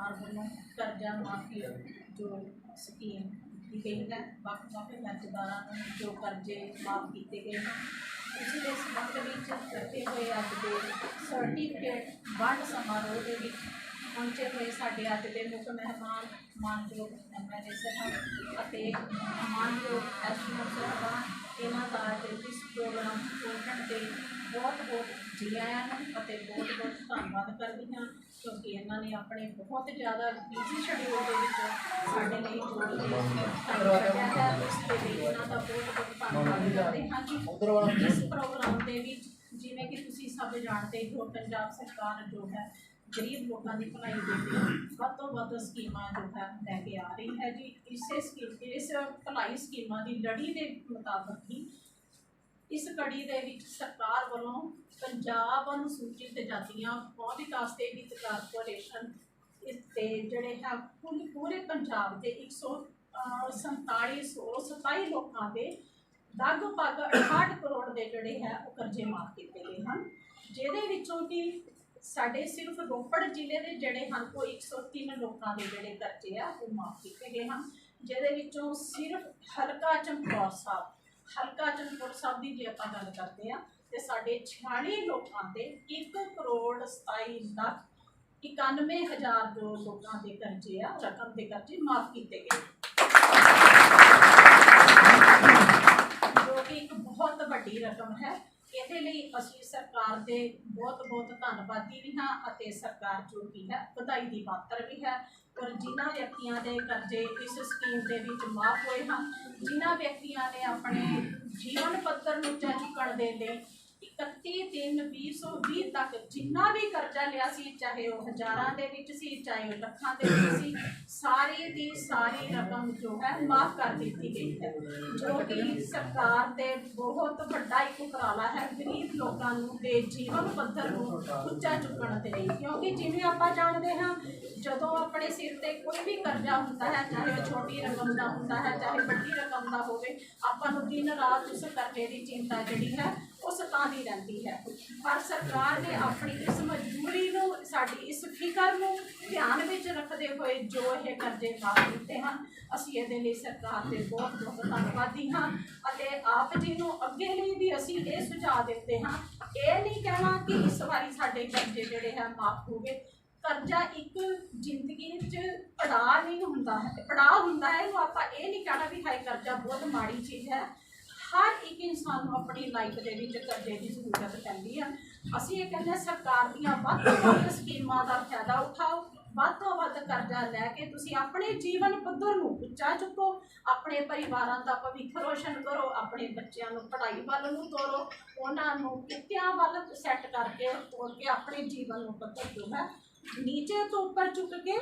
ਸਰਕਾਰ ਵੱਲੋਂ ਕਰਜ਼ਾ ਮਾਫੀ ਜੋ ਸਕੀਮ ਦੀ ਗਈ ਹੈ, ਵੱਖ ਵੱਖ ਕਰਜ਼ਦਾਰਾਂ ਨੂੰ ਜੋ ਕਰਜ਼ੇ ਮਾਫ ਕੀਤੇ ਗਏ ਹਨ, ਇਸ ਦੇ ਵਿੱਚ ਰੱਖੇ ਹੋਏ ਅੱਜ ਦੇ ਸਰਟੀਫਿਕੇਟ ਵੰਡ ਸਮਾਰੋਹ ਦੇ ਵਿੱਚ ਪਹੁੰਚੇ ਹੋਏ ਸਾਡੇ ਅੱਜ ਦੇ ਮੁੱਖ ਮਹਿਮਾਨ ਮਾਨਯੋਗ ਐਮਐਲਏ ਸਾਹਿਬ ਅਤੇ ਮਾਨਯੋਗ ਐਸਪੀ ਸਾਹਿਬਾਨ, ਇਹਨਾਂ ਦਾ ਅੱਜ ਪ੍ਰੋਗਰਾਮ ਪਹੁੰਚਣ ਤੇ ਬਹੁਤ ਬਹੁਤ ਜੀ ਆਇਆਂ ਨੂੰ ਅਤੇ ਬਹੁਤ ਬਹੁਤ ਧੰਨਵਾਦ ਕਰਦੀ ਹਾਂ ਕਿਉਂਕਿ ਇਹਨਾਂ ਨੇ ਆਪਣੇ ਬਹੁਤ ਜ਼ਿਆਦਾ ਬਿਜ਼ੀ ਸ਼ਡਿਊਲ ਦੇ ਵਿੱਚ ਸਾਡੇ ਲਈ ਜੋ ਟਾਈਮ ਕੱਢਿਆ ਹੈ ਉਸ ਦੇ ਲਈ ਇਹਨਾਂ ਦਾ ਬਹੁਤ ਬਹੁਤ ਧੰਨਵਾਦ ਕਰਦੇ ਹਾਂ ਜੀ ਇਸ ਪ੍ਰੋਗਰਾਮ ਦੇ ਵਿੱਚ ਜਿਵੇਂ ਕਿ ਤੁਸੀਂ ਸਭ ਜਾਣਦੇ ਹੋ ਪੰਜਾਬ ਸਰਕਾਰ ਜੋ ਹੈ ਗਰੀਬ ਲੋਕਾਂ ਦੀ ਭਲਾਈ ਦੇ ਲਈ ਵੱਧ ਤੋਂ ਵੱਧ ਸਕੀਮਾਂ ਜੋ ਹੈ ਲੈ ਕੇ ਆ ਰਹੀ ਹੈ ਜੀ। ਇਸੇ ਸਕੀਮ ਇਸ ਭਲਾਈ ਸਕੀਮਾਂ ਦੀ ਲੜੀ ਦੇ ਮੁਤਾਬਕ ਹੀ ਇਸ ਕੜੀ ਦੇ ਵਿੱਚ ਸਰਕਾਰ ਵੱਲੋਂ ਪੰਜਾਬ ਅਨੁਸੂਚਿਤ ਜਾਤੀਆਂ ਕੌਮ ਵਿਕਾਸ ਤੇ ਕਾਰਪੋਰੇਸ਼ਨ ਤੇ ਜਿਹੜੇ ਹੈ ਕੁੱਲ ਪੂਰੇ ਪੰਜਾਬ ਦੇ 147 ਲੋਕਾਂ ਦੇ ਲਗਭਗ 68 ਕਰੋੜ ਦੇ ਜਿਹੜੇ ਹੈ, ਉਹ ਕਰਜ਼ੇ ਮਾਫ ਕੀਤੇ ਗਏ ਹਨ। ਜਿਹਦੇ ਵਿੱਚੋਂ ਕਿ ਸਾਡੇ ਸਿਰਫ ਰੋਪੜ ਜ਼ਿਲ੍ਹੇ ਦੇ ਜਿਹੜੇ ਹਨ, ਉਹ 103 ਲੋਕਾਂ ਦੇ ਜਿਹੜੇ ਕਰਜ਼ੇ ਆ, ਉਹ ਮਾਫ ਕੀਤੇ ਗਏ ਹਨ। ਜਿਹਦੇ ਵਿੱਚੋਂ ਸਿਰਫ ਹਲਕਾ ਚਮਕੌਰ ਸਾਹਿਬ ਹਲਕਾ ਚੰਦਪੁਰ ਸਾਹਿਬ ਦੀ ਜੇ ਆਪਾਂ ਗੱਲ ਕਰਦੇ ਆ ਤੇ ਸਾਡੇ 46 ਲੋਕਾਂ ਦੇ 1 ਕਰੋੜ 27 ਲੱਖ 91000 ਦੋ ਲੋਕਾਂ ਦੇ ਕਰਜ਼ੇ ਆ, ਰਕਮ ਦੇ ਕਰਜ਼ੇ ਮਾਫ ਕੀਤੇ ਗਏ। ਜੋ ਕਿ ਇੱਕ ਬਹੁਤ ਵੱਡੀ ਰਕਮ ਹੈ। ਇਹਦੇ ਲਈ ਅਸੀਂ ਸਰਕਾਰ ਦੇ ਬਹੁਤ ਬਹੁਤ ਧੰਨਵਾਦੀ ਵੀ ਹਾਂ ਅਤੇ ਸਰਕਾਰ ਜੋ ਕਿ ਹੈ, ਵਧਾਈ ਦੀ ਪਾਤਰ ਵੀ ਹੈ। ਔਰ ਜਿਨ੍ਹਾਂ ਵਿਅਕਤੀਆਂ ਦੇ ਕਰਜ਼ੇ ਇਸ ਸਕੀਮ ਦੇ ਵਿੱਚ ਮਾਫ ਹੋਏ ਹਨ, ਜਿਨ੍ਹਾਂ ਵਿਅਕਤੀਆਂ ਨੇ ਆਪਣੇ ਜੀਵਨ ਪੱਧਰ ਨੂੰ ਉੱਚਾ ਚੁੱਕਣ ਦੇ ਲਈ 31 3 2020 ਤੱਕ ਜਿੰਨਾ ਵੀ ਕਰਜ਼ਾ ਲਿਆ ਸੀ, ਚਾਹੇ ਉਹ ਹਜ਼ਾਰਾਂ ਦੇ ਵਿੱਚ ਸੀ, ਚਾਹੇ ਉਹ ਲੱਖਾਂ ਦੇ ਵਿੱਚ ਸੀ, ਸਾਰੀ ਦੀ ਸਾਰੀ ਰਕਮ ਜੋ ਹੈ ਮਾਫ ਕਰ ਦਿੱਤੀ ਗਈ ਹੈ। ਜੋ ਕਿ ਸਰਕਾਰ ਦੇ ਬਹੁਤ ਵੱਡਾ ਇੱਕ ਉਪਰਾਲਾ ਹੈ, ਗਰੀਬ ਲੋਕਾਂ ਨੂੰ ਦੇ ਜੀਵਨ ਪੱਧਰ ਨੂੰ ਉੱਚਾ ਚੁੱਕਣ ਦੇ ਲਈ। ਕਿਉਂਕਿ ਜਿਵੇਂ ਆਪਾਂ ਜਾਣਦੇ ਹਾਂ ਜਦੋਂ ਆਪਣੇ ਸਿਰ ਤੇ ਕੋਈ ਵੀ ਕਰਜ਼ਾ ਹੁੰਦਾ ਹੈ, ਚਾਹੇ ਉਹ ਛੋਟੀ ਰਕਮ ਦਾ ਹੁੰਦਾ ਹੈ, ਚਾਹੇ ਵੱਡੀ ਰਕਮ ਦਾ ਹੋਵੇ, ਆਪਾਂ ਨੂੰ ਦਿਨ ਰਾਤ ਉਸ ਕਰਜ਼ੇ ਦੀ ਚਿੰਤਾ ਜਿਹੜੀ ਹੈ ਉਹ ਸਤਾਉਂਦੀ ਰਹਿੰਦੀ ਹੈ। ਪਰ ਸਰਕਾਰ ਨੇ ਆਪਣੀ ਇਸ ਮਜਬੂਰੀ ਨੂੰ, ਸਾਡੀ ਇਸ ਫਿਕਰ ਨੂੰ ਧਿਆਨ ਵਿੱਚ ਰੱਖਦੇ ਹੋਏ ਜੋ ਇਹ ਕਰਜ਼ੇ ਮਾਫ ਕੀਤੇ ਹਨ, ਅਸੀਂ ਇਹਦੇ ਲਈ ਸਰਕਾਰ ਦੇ ਬਹੁਤ ਬਹੁਤ ਧੰਨਵਾਦੀ ਹਾਂ ਅਤੇ ਆਪ ਜੀ ਨੂੰ ਅੱਗੇ ਲਈ ਵੀ ਅਸੀਂ ਇਹ ਸੁਝਾਅ ਦਿੰਦੇ ਹਾਂ। ਇਹ ਨਹੀਂ ਕਹਿਣਾ ਕਿ ਇਸ ਵਾਰੀ ਸਾਡੇ ਕਰਜ਼ੇ ਜਿਹੜੇ ਹੈ ਮਾਫ ਹੋ ਗਏ। ਕਰਜ਼ਾ ਇੱਕ ਜ਼ਿੰਦਗੀ 'ਚ ਪੜਾਅ ਨਹੀਂ ਹੁੰਦਾ ਹੈ ਪੜਾਅ ਹੁੰਦਾ ਹੈ ਉਹ ਆਪਾਂ ਇਹ ਨਹੀਂ ਕਹਿਣਾ ਵੀ ਹਾਏ ਕਰਜ਼ਾ ਬਹੁਤ ਮਾੜੀ ਚੀਜ਼ ਹੈ। ਹਰ ਇੱਕ ਇਨਸਾਨ ਨੂੰ ਆਪਣੀ ਲਾਈਫ ਦੇ ਵਿੱਚ ਕਰਜ਼ੇ ਦੀ ਜ਼ਰੂਰਤ ਪੈਂਦੀ ਹੈ ਅਸੀਂ ਇਹ ਕਹਿੰਦੇ ਸਰਕਾਰ ਦੀਆਂ ਵੱਧ ਤੋਂ ਵੱਧ ਸਕੀਮਾਂ ਦਾ ਫਾਇਦਾ ਉਠਾਓ, ਵੱਧ ਤੋਂ ਵੱਧ ਕਰਜ਼ਾ ਲੈ ਕੇ ਤੁਸੀਂ ਆਪਣੇ ਜੀਵਨ ਪੱਧਰ ਨੂੰ ਉੱਚਾ ਚੁੱਕੋ, ਆਪਣੇ ਪਰਿਵਾਰਾਂ ਦਾ ਭਵਿੱਖ ਰੋਸ਼ਨ ਕਰੋ, ਆਪਣੇ ਬੱਚਿਆਂ ਨੂੰ ਪੜ੍ਹਾਈ ਵੱਲ ਨੂੰ ਤੋਰੋ, ਉਹਨਾਂ ਨੂੰ ਕਿੱਤਿਆਂ ਵੱਲ ਸੈੱਟ ਕਰਕੇ ਤੋਰ ਕੇ ਆਪਣੇ ਜੀਵਨ ਨੂੰ ਪੱਧਰ ਜੋ ਹੈ ਨੀਚੇ ਤੋਂ ਉੱਪਰ ਚੁੱਕ ਕੇ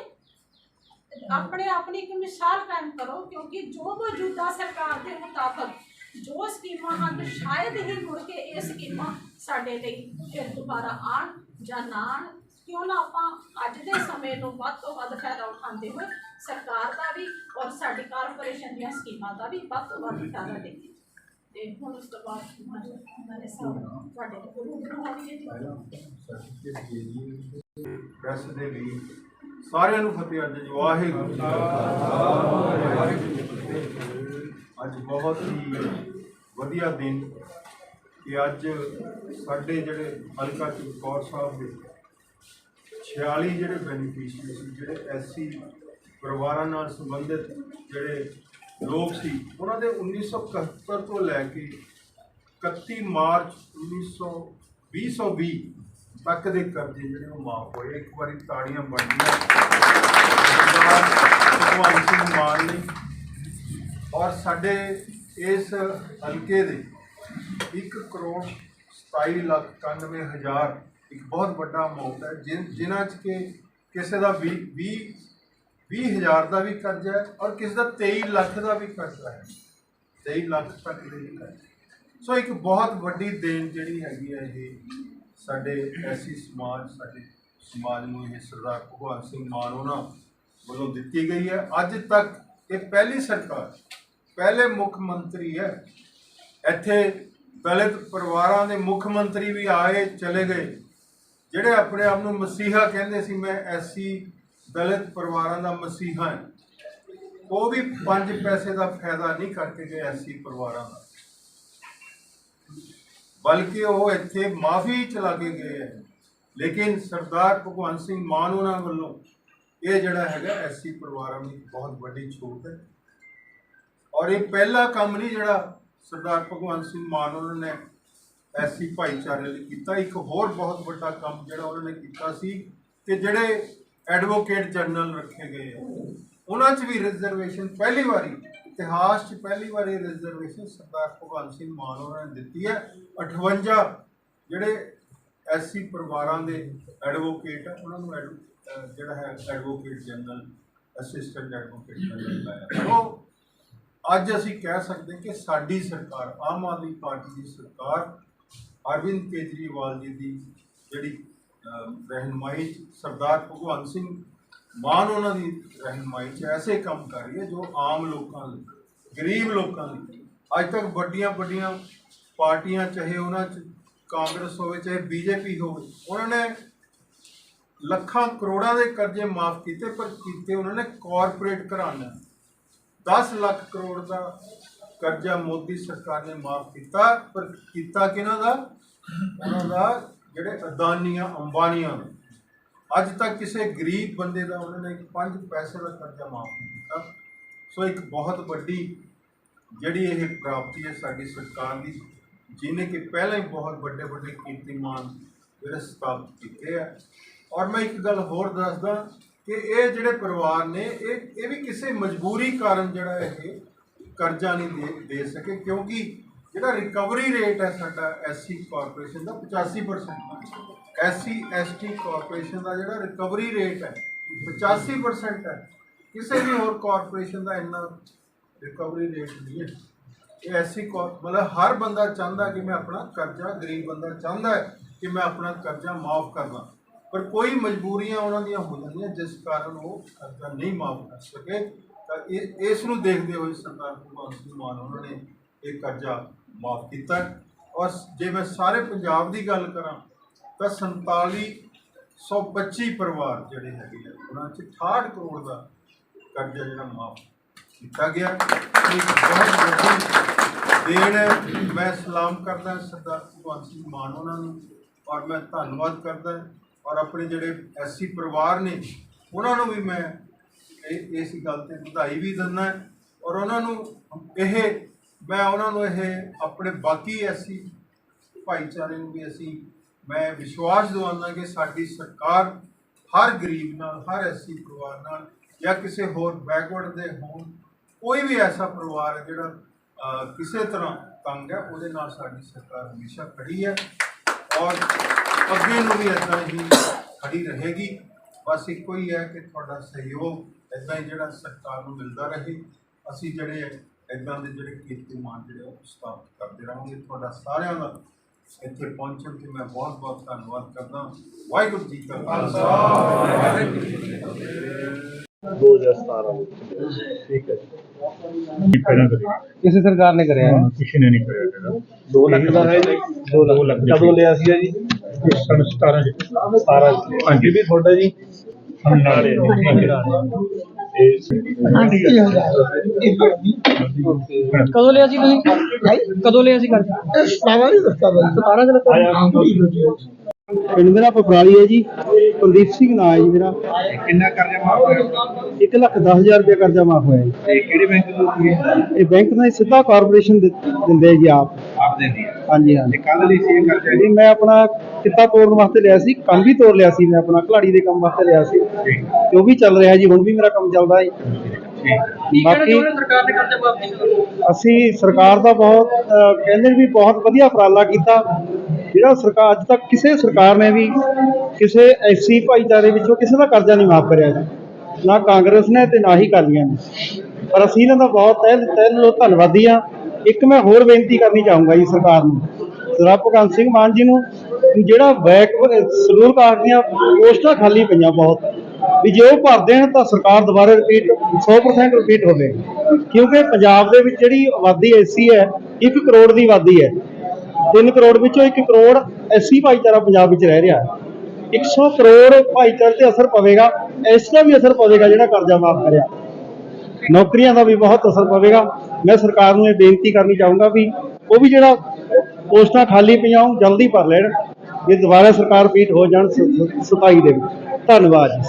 ਆਪਣੇ ਆਪਣੀ ਇੱਕ ਮਿਸਾਲ ਕਾਇਮ ਕਰੋ, ਕਿਉਂਕਿ ਜੋ ਮੌਜੂਦਾ ਸਰਕਾਰ ਦੇ ਮੁਤਾਬਕ ਜੋ ਸਕੀਮਾਂ ਹਨ, ਸ਼ਾਇਦ ਹੀ ਮੁੜ ਕੇ ਇਹ ਸਕੀਮਾਂ ਸਾਡੇ ਲਈ ਫਿਰ ਦੁਬਾਰਾ ਆਣ ਜਾਂ ਨਾ ਕਿਉਂ ਨਾ ਆਪਾਂ ਅੱਜ ਦੇ ਸਮੇਂ ਨੂੰ ਵੱਧ ਤੋਂ ਵੱਧ ਫਾਇਦਾ ਉਠਾਉਂਦੇ ਹੋਏ ਸਰਕਾਰ ਦਾ ਵੀ ਔਰ ਸਾਡੀ ਕਾਰਪੋਰੇਸ਼ਨ ਦੀਆਂ ਸਕੀਮਾਂ ਦਾ ਵੀ ਵੱਧ ਤੋਂ ਵੱਧ ਫਾਇਦਾ ਲਈਏ ਤੇ ਹੁਣ ਉਸ ਤੋਂ ਬਾਅਦ ਤੁਹਾਡੇ ਕੋਲ ਰੂਬਰੂ ਹੋਣਗੇ ਪ੍ਰੈਸ ਦੇ ਲਈ ਸਾਰਿਆਂ ਨੂੰ ਫਤਿਹ ਅੱਜ ਜੀ, ਵਾਹਿਗੁਰੂ ਜੀ ਅੱਜ ਬਹੁਤ ਹੀ ਵਧੀਆ ਦਿਨ ਕਿ ਅੱਜ ਸਾਡੇ ਜਿਹੜੇ ਹਲਕਾ ਚਮਕੌਰ ਸਾਹਿਬ ਦੇ 46 ਜਿਹੜੇ ਬੈਨੀਫੀਸ਼ੀਅਰੀ ਸੀ, ਜਿਹੜੇ ਐਸਸੀ ਪਰਿਵਾਰਾਂ ਨਾਲ ਸੰਬੰਧਿਤ ਜਿਹੜੇ ਲੋਕ ਸੀ, ਉਹਨਾਂ ਦੇ 1971 ਤੋਂ ਲੈ ਕੇ 31 ਮਾਰਚ 1920 2020 ਤੱਕ ਦੇ ਕਰਜ਼ੇ ਜਿਹੜੇ ਉਹ ਮਾਫ ਹੋਏ। ਇੱਕ ਵਾਰੀ ਤਾੜੀਆਂ ਬਣਦੀਆਂ ਭਗਵੰਤ ਸਿੰਘ ਮਾਨ ਨੇ ਔਰ ਸਾਡੇ ਇਸ ਹਲਕੇ ਦੇ 1 ਕਰੋੜ 27 ਲੱਖ 91 ਹਜ਼ਾਰ ਇੱਕ ਬਹੁਤ ਵੱਡਾ ਅਮਾਉਂਟ ਹੈ, ਜਿਨ, ਜਿਨ੍ਹਾਂ 'ਚ ਕਿ ਕਿਸੇ ਦਾ 20 20 ਵੀਹ ਹਜ਼ਾਰ ਦਾ ਵੀ ਕਰਜ਼ਾ ਹੈ ਔਰ ਕਿਸੇ ਦਾ 23 ਲੱਖ ਦਾ ਵੀ ਕਰਜ਼ਾ ਹੈ। 23 ਲੱਖ ਤੱਕ ਦੇ ਕਰਜ਼ਾ। ਸੋ ਇੱਕ ਬਹੁਤ ਵੱਡੀ ਦੇਣ ਜਿਹੜੀ ਹੈਗੀ ਹੈ ਇਹ ਸਾਡੇ ਐਸੀ ਸਮਾਜ, ਸਾਡੇ ਸਮਾਜ ਨੂੰ ਇਹ ਸਰਦਾਰ ਭਗਵੰਤ ਸਿੰਘ ਮਾਨ ਉਹਨਾਂ ਵੱਲੋਂ ਦਿੱਤੀ ਗਈ ਹੈ। ਅੱਜ ਤੱਕ ਇਹ ਪਹਿਲੀ ਸਰਕਾਰ, ਪਹਿਲੇ ਮੁੱਖ ਮੰਤਰੀ ਹੈ। ਇੱਥੇ ਦਲਿਤ ਪਰਿਵਾਰਾਂ ਦੇ ਮੁੱਖ ਮੰਤਰੀ ਵੀ ਆਏ, ਚਲੇ ਗਏ। ਜਿਹੜੇ ਆਪਣੇ ਆਪ ਨੂੰ ਮਸੀਹਾ ਕਹਿੰਦੇ ਸੀ, ਮੈਂ ਐਸੀ ਦਲਿਤ ਪਰਿਵਾਰਾਂ ਦਾ ਮਸੀਹਾ ਹੈ। ਉਹ ਵੀ 5 ਪੈਸੇ ਦਾ ਫਾਇਦਾ ਨਹੀਂ ਕਰਕੇ ਗਏ ਐਸੀ ਪਰਿਵਾਰਾਂ ਦਾ। ਬਲਕਿ ਉਹ ਇੱਥੇ ਮਾਫੀ ਚਲਾ ਕੇ ਗਏ ਹੈ। ਲੇਕਿਨ ਸਰਦਾਰ ਭਗਵੰਤ ਸਿੰਘ ਮਾਨ ਉਹਨਾਂ ਵੱਲੋਂ ਇਹ ਜਿਹੜਾ ਹੈਗਾ ਐਸੀ ਪਰਿਵਾਰਾਂ ਨੂੰ ਬਹੁਤ ਵੱਡੀ ਛੂਟ ਹੈ। ਔਰ ਇਹ ਪਹਿਲਾ ਕੰਮ ਨਹੀਂ ਜਿਹੜਾ ਸਰਦਾਰ ਭਗਵੰਤ ਸਿੰਘ ਮਾਨ ਉਹਨਾਂ ਨੇ ਐਸੀ ਭਾਈਚਾਰੇ ਲਈ ਕੀਤਾ। ਇੱਕ ਹੋਰ ਬਹੁਤ ਵੱਡਾ ਕੰਮ ਜਿਹੜਾ ਉਹਨਾਂ ਨੇ ਕੀਤਾ ਸੀ ਕਿ ਜਿਹੜੇ ਐਡਵੋਕੇਟ ਜਨਰਲ ਰੱਖੇ ਗਏ ਆ। ਉਹਨਾਂ 'ਚ ਵੀ ਰਿਜ਼ਰਵੇਸ਼ਨ ਪਹਿਲੀ ਵਾਰੀ ਇਤਿਹਾਸ 'ਚ ਪਹਿਲੀ ਵਾਰੀ ਰਿਜ਼ਰਵੇਸ਼ਨ ਸਰਦਾਰ ਭਗਵੰਤ ਸਿੰਘ ਮਾਨ ਹੋਰਾਂ ਨੇ ਦਿੱਤੀ ਹੈ। 58 ਜਿਹੜੇ ਐਸੀ ਪਰਿਵਾਰਾਂ ਦੇ ਐਡਵੋਕੇਟ ਆ ਉਹਨਾਂ ਨੂੰ ਐਡਵ- ਜਿਹੜਾ ਹੈ advocate general assistant advocate general ਲਾਇਆ ਉਹ ਅੱਜ ਅਸੀਂ ਕਹਿ ਸਕਦੇ ਕਿ ਸਾਡੀ ਸਰਕਾਰ ਆਮ ਆਦਮੀ ਪਾਰਟੀ ਦੀ ਸਰਕਾਰ ਅਰਵਿੰਦ ਕੇਜਰੀਵਾਲ ਜੀ ਦੀ ਜਿਹੜੀ ਅਹ, ਰਹਿਨੁਮਾਈ 'ਚ ਸਰਦਾਰ ਭਗਵੰਤ ਸਿੰਘ ਮਾਨ ਉਹਨਾਂ ਦੀ ਰਹਿਨੁਮਾਈ 'ਚ ਐਸੇ ਕੰਮ ਕਰ ਰਹੀ ਹੈ ਜੋ ਆਮ ਲੋਕਾਂ ਲਈ, ਗਰੀਬ ਲੋਕਾਂ ਲਈ ਅੱਜ ਤੱਕ ਵੱਡੀਆਂ ਵੱਡੀਆਂ ਪਾਰਟੀਆਂ, ਚਾਹੇ ਉਹਨਾਂ 'ਚ ਕਾਂਗਰਸ ਹੋਵੇ, ਚਾਹੇ ਬੀਜੇਪੀ ਹੋਵੇ, ਉਹਨਾਂ ਨੇ ਲੱਖਾਂ ਕਰੋੜਾਂ ਦੇ ਕਰਜ਼ੇ ਮਾਫ ਕੀਤੇ, ਪਰ ਕੀਤੇ ਉਹਨਾਂ ਨੇ ਕਾਰਪੋਰੇਟ ਘਰਾਣਿਆਂ 10 ਲੱਖ ਕਰੋੜ ਦਾ ਕਰਜ਼ਾ ਮੋਦੀ ਸਰਕਾਰ ਨੇ ਮਾਫ ਕੀਤਾ, ਪਰ ਕੀਤਾ ਕਿਹਨਾਂ ਦਾ ਉਹਨਾਂ ਦਾ ਜਿਹੜੇ ਅਦਾਨੀਆਂ, ਅੰਬਾਨੀਆਂ ਦਾ। ਅੱਜ ਤੱਕ ਕਿਸੇ ਗਰੀਬ ਬੰਦੇ ਦਾ ਉਹਨਾਂ ਨੇ 5 ਪੈਸੇ ਦਾ ਕਰਜ਼ਾ ਮਾਫ ਨਹੀਂ ਕੀਤਾ। ਸੋ ਇੱਕ ਬਹੁਤ ਵੱਡੀ ਜਿਹੜੀ ਇਹ ਪ੍ਰਾਪਤੀ ਹੈ ਸਾਡੀ ਸਰਕਾਰ ਦੀ, ਜਿਹਨੇ ਕਿ ਪਹਿਲਾਂ ਹੀ ਬਹੁਤ ਵੱਡੇ ਵੱਡੇ ਕੀਰਤੀਮਾਨ ਜਿਹੜੇ ਸਥਾਪਿਤ ਕੀਤੇ ਆ। ਔਰ ਮੈਂ ਇੱਕ ਗੱਲ ਹੋਰ ਦੱਸਦਾ ਕਿ ਇਹ ਜਿਹੜੇ ਪਰਿਵਾਰ ਨੇ, ਇਹ ਇਹ ਵੀ ਕਿਸੇ ਮਜਬੂਰੀ ਕਾਰਨ ਜਿਹੜਾ ਇਹ ਕਰਜ਼ਾ ਨਹੀਂ ਦੇ ਦੇ ਸਕੇ, ਕਿਉਂਕਿ ਜਿਹੜਾ ਰਿਕਵਰੀ ਰੇਟ ਹੈ ਸਾਡਾ ਐਸਸੀ ਕਾਰਪੋਰੇਸ਼ਨ ਦਾ 85% ਐਸਸੀ ਐਸਟੀ ਕਾਰਪੋਰੇਸ਼ਨ ਦਾ ਜਿਹੜਾ ਰਿਕਵਰੀ ਰੇਟ ਹੈ 85% ਹੈ। ਕਿਸੇ ਵੀ ਹੋਰ ਕਾਰਪੋਰੇਸ਼ਨ ਦਾ ਇੰਨਾ ਰਿਕਵਰੀ ਰੇਟ ਨਹੀਂ ਹੈ। ਇਹ ਐਸੀ ਕੌ- ਮਤਲਬ ਹਰ ਬੰਦਾ ਚਾਹੁੰਦਾ ਕਿ ਮੈਂ ਆਪਣਾ ਕਰਜ਼ਾ, ਗਰੀਬ ਬੰਦਾ ਚਾਹੁੰਦਾ ਹੈ ਕਿ ਮੈਂ ਆਪਣਾ ਕਰਜ਼ਾ ਮਾਫ ਕਰਦਾ ਪਰ ਕੋਈ ਮਜਬੂਰੀਆਂ ਉਹਨਾਂ ਦੀਆਂ ਹੋ ਜਾਂਦੀਆਂ ਜਿਸ ਕਾਰਨ ਉਹ ਕਰਜ਼ਾ ਨਹੀਂ ਮਾਫ ਕਰ ਸਕੇ। ਤਾਂ ਇਹ, ਇਸ ਨੂੰ ਦੇਖਦੇ ਹੋਏ ਸਰਦਾਰ ਭਗਵੰਤ ਸਿੰਘ ਮਾਨ, ਉਹਨਾਂ ਨੇ ਇਹ ਕਰਜ਼ਾ ਮਾਫ ਕੀਤਾ ਔਰ ਜੇ ਮੈਂ ਸਾਰੇ ਪੰਜਾਬ ਦੀ ਗੱਲ ਕਰਾਂ, ਤਾਂ 4725 ਪਰਿਵਾਰ ਜਿਹੜੇ ਹੈਗੇ ਆ ਉਹਨਾਂ 'ਚ 68 ਕਰੋੜ ਦਾ ਕਰਜ਼ਾ ਜਿਹੜਾ ਮਾਫ ਕੀਤਾ ਗਿਆ। ਇੱਕ ਬਹੁਤ ਵੱਡੀ ਦੇਣ ਹੈ। ਮੈਂ ਸਲਾਮ ਕਰਦਾ ਸਰਦਾਰ ਭਗਵੰਤ ਸਿੰਘ ਮਾਨ ਉਹਨਾਂ ਨੂੰ, ਔਰ ਮੈਂ ਧੰਨਵਾਦ ਕਰਦਾ ਔਰ ਆਪਣੇ ਜਿਹੜੇ ਐਸੀ ਪਰਿਵਾਰ ਨੇ, ਉਹਨਾਂ ਨੂੰ ਵੀ ਮੈਂ ਇਸ ਗੱਲ ਤੇ ਵਧਾਈ ਵੀ ਦਿੰਦਾ ਔਰ ਉਹਨਾਂ ਨੂੰ ਇਹ ਮੈਂ ਉਹਨਾਂ ਨੂੰ ਇਹ ਆਪਣੇ ਬਾਕੀ ਐਸੀ ਭਾਈਚਾਰੇ ਨੂੰ ਵੀ ਅਸੀਂ, ਮੈਂ ਵਿਸ਼ਵਾਸ ਦਿਵਾਉਂਦਾ ਕਿ ਸਾਡੀ ਸਰਕਾਰ ਹਰ ਗਰੀਬ ਨਾਲ, ਹਰ ਐਸੀ ਪਰਿਵਾਰ ਨਾਲ ਜਾਂ ਕਿਸੇ ਹੋਰ ਬੈਕਵਰਡ ਦੇ ਹੋਣ, ਕੋਈ ਵੀ ਐਸਾ ਪਰਿਵਾਰ ਹੈ ਜਿਹੜਾ ਕਿਸੇ ਤਰ੍ਹਾਂ ਤੰਗ ਹੈ, ਉਹਦੇ ਨਾਲ ਸਾਡੀ ਸਰਕਾਰ ਹਮੇਸ਼ਾ ਖੜੀ ਹੈ ਔਰ ਅੱਗੇ ਨੂੰ ਵੀ ਇਦਾਂ ਹੀ ਖੜੀ ਰਹੇਗੀ। ਬਸ ਇੱਕੋ ਹੀ ਹੈ ਕਿ ਤੁਹਾਡਾ ਸਹਿਯੋਗ ਇਦਾਂ ਹੀ ਜਿਹੜਾ ਸਰਕਾਰ ਨੂੰ ਮਿਲਦਾ ਰਹੇ। ਅਸੀਂ ਜਿਹੜੇ ਇਦਾਂ ਦੇ ਜਿਹੜੇ ਕੀਰਤੀਮਾਨ ਜਿਹੜੇ ਉਹ ਸਥਾਪਿਤ ਕਰਦੇ ਰਹਾਂਗੇ। ਤੁਹਾਡਾ ਸਾਰਿਆਂ ਦਾ ਇੱਥੇ ਪਹੁੰਚਣ ਤੇ ਮੈਂ ਬਹੁਤ ਬਹੁਤ ਧੰਨਵਾਦ ਕਰਦਾ ਵਾਹਿਗੁਰੂ ਜੀ ਕਾ ਖਾਲਸਾ। ਵਾਹਿਗੁਰੂ ਜੀ ਕੀ ਫਤਿਹ 2017 ਵਿੱਚ। ਠੀਕ ਹੈ ਜੀ। ਪਹਿਲਾਂ ਕਦੇ ਕਿਸੇ ਸਰਕਾਰ ਨੇ ਕਰਿਆ ਹੈ। ਕਿਸੇ ਨੇ ਨਹੀਂ ਕਰਿਆ ਹੈਗਾ 2 ਲੱਖ ਦਾ ਹੈ ਜੀ। 2 ਦੋ ਲੱਖ ਲੱਖ ਕਦੋਂ ਲਿਆ ਸੀਗਾ ਜੀ? ਇਸ ਸਨ 17 ਚ 17 ਹਾਂਜੀ। ਵੀ ਤੁਹਾਡਾ ਜੀ? ਕਦੋਂ ਲਿਆ ਸੀ ਤੁਸੀਂ? ਕਦੋਂ ਲਿਆ ਸੀ ਕਰਜ਼ਾ ਸਤਾਰਾਂ ਨਹੀਂ ਦੱਸਦਾ ਬਾਈ 17 ਚ ਲੱਗਾ ਪਿੰਡ ਮੇਰਾ ਪਪਰਾਲੀ ਹੈ ਜੀ। ਕੁਲਦੀਪ ਸਿੰਘ ਨਾਂ ਹੈ ਜੀ ਮੇਰਾ। ਕਿੰਨਾ ਕਰਜ਼ਾ ਮਾਫ ਹੋਇਆ? 1 ਲੱਖ 10000 ਰੁਪਏ ਕਰਜ਼ਾ ਮਾਫ ਹੋਇਆ ਜੀ। ਤੇ ਕਿਹੜੇ ਬੈਂਕ ਤੋਂ ਇਹ? ਬੈਂਕ ਨਾਲ ਸਿੱਧਾ ਕਾਰਪੋਰੇਸ਼ਨ ਦੇ- ਦਿੰਦੇ ਜੀ ਆਪ। ਆਪ ਦਿੰਦੀ ਹੈ ਹਾਂਜੀ ਹਾਂਜੀ। ਤੇ ਕਾਹਦੇ ਲਈ ਸੀ ਇਹ ਕਰਜ਼ਾ ਜੀ? ਮੈਂ ਆਪਣਾ ਕਿੱਤਾ ਤੋੜਨ ਵਾਸਤੇ ਲਿਆ ਸੀ ਕੰਮ ਵੀ ਤੋੜ ਲਿਆ ਸੀ ਮੈਂ ਆਪਣਾ ਖਿਲਾੜੀ ਦੇ ਕੰਮ ਵਾਸਤੇ ਲਿਆ ਸੀ। ਤੇ ਉਹ ਵੀ ਚੱਲ ਰਿਹਾ ਜੀ ਹੁਣ ਵੀ ਮੇਰਾ ਕੰਮ ਚੱਲਦਾ ਹੈ। ਠੀਕ ਕੀ ਕਹਿਣਾ ਬਾਕੀ ਚਾਹੁੰਦੇ ਸਰਕਾਰ ਨੇ ਕਰਜ਼ਾ ਮਾਫ ਅਸੀਂ ਸਰਕਾਰ ਦਾ ਬਹੁਤ ਅਹ, ਕਹਿੰਦੇ ਨੇ ਵੀ ਬਹੁਤ ਵਧੀਆ ਉਪਰਾਲਾ ਕੀਤਾ। ਜਿਹੜਾ ਸਰਕਾਰ ਅੱਜ ਤੱਕ ਕਿਸੇ ਸਰਕਾਰ ਨੇ ਵੀ ਕਿਸੇ ਐਸੀ ਭਾਈਚਾਰੇ ਵਿੱਚੋਂ ਕਿਸੇ ਦਾ ਕਰਜ਼ਾ ਨਹੀਂ ਮਾਫ ਕਰਿਆ ਜੀ। ਨਾ ਕਾਂਗਰਸ ਨੇ ਤੇ ਨਾ ਹੀ ਅਕਾਲੀਆਂ ਨੇ। ਪਰ ਅਸੀਂ ਇਹਨਾਂ ਦਾ ਬਹੁਤ ਤਹਿ ਤਹਿ ਦਿਲੋਂ ਧੰਨਵਾਦੀ ਆ ਇੱਕ ਮੈਂ ਹੋਰ ਬੇਨਤੀ ਕਰਨੀ ਚਾਹੂੰਗਾ ਜੀ ਸਰਕਾਰ ਨੂੰ। ਸਰਦਾਰ ਭਗਵੰਤ ਸਿੰਘ ਮਾਨ ਜੀ ਨੂੰ ਜਿਹੜਾ ਬੈਕ ਸ਼ਡਿਊਲ ਕਾਸਟ ਦੀਆਂ ਪੋਸਟਾਂ ਖਾਲੀ ਪਈਆਂ ਬਹੁਤ, ਵੀ ਜੇ ਉਹ ਭਰ ਦੇਣ ਤਾਂ ਸਰਕਾਰ ਦੁਬਾਰਾ ਰਿਪੀਟ 100% ਰਿਪੀਟ ਹੋਵੇ। ਕਿਉਂਕਿ ਪੰਜਾਬ ਦੇ ਵਿੱਚ ਜਿਹੜੀ ਆਬਾਦੀ ਐਸੀ ਹੈ 1 ਕਰੋੜ ਦੀ ਆਬਾਦੀ ਹੈ। 3 ਕਰੋੜ ਵਿੱਚੋਂ 1 ਕਰੋੜ ਐਸੀ ਭਾਈਚਾਰਾ ਪੰਜਾਬ ਵਿੱਚ ਰਹਿ ਰਿਹਾ ਹੈ। 100 ਕਰੋੜ ਭਾਈਚਾਰੇ ਤੇ ਅਸਰ ਪਵੇਗਾ, ਇਸ ਦਾ ਵੀ ਅਸਰ ਪਵੇਗਾ ਜਿਹੜਾ ਕਰਜ਼ਾ ਮਾਫ ਕਰਿਆ। ਨੌਕਰੀਆਂ ਦਾ ਵੀ ਬਹੁਤ ਅਸਰ ਪਵੇਗਾ। ਮੈਂ ਸਰਕਾਰ ਨੂੰ ਇਹ ਬੇਨਤੀ ਕਰਨੀ ਚਾਹੂੰਗਾ ਵੀ ਉਹ ਵੀ ਜਿਹੜਾ ਪੋਸਟਾਂ ਖਾਲੀ ਪਈਆਂ ਉਹ ਜਲਦੀ ਭਰ ਲੈਣ, ਜੇ ਦੁਬਾਰਾ ਸਰਕਾਰ ਰਿਪੀਟ ਹੋ ਜਾਣ 27 ਦੇ ਵਿੱਚ। ਧੰਨਵਾਦ ਜੀ।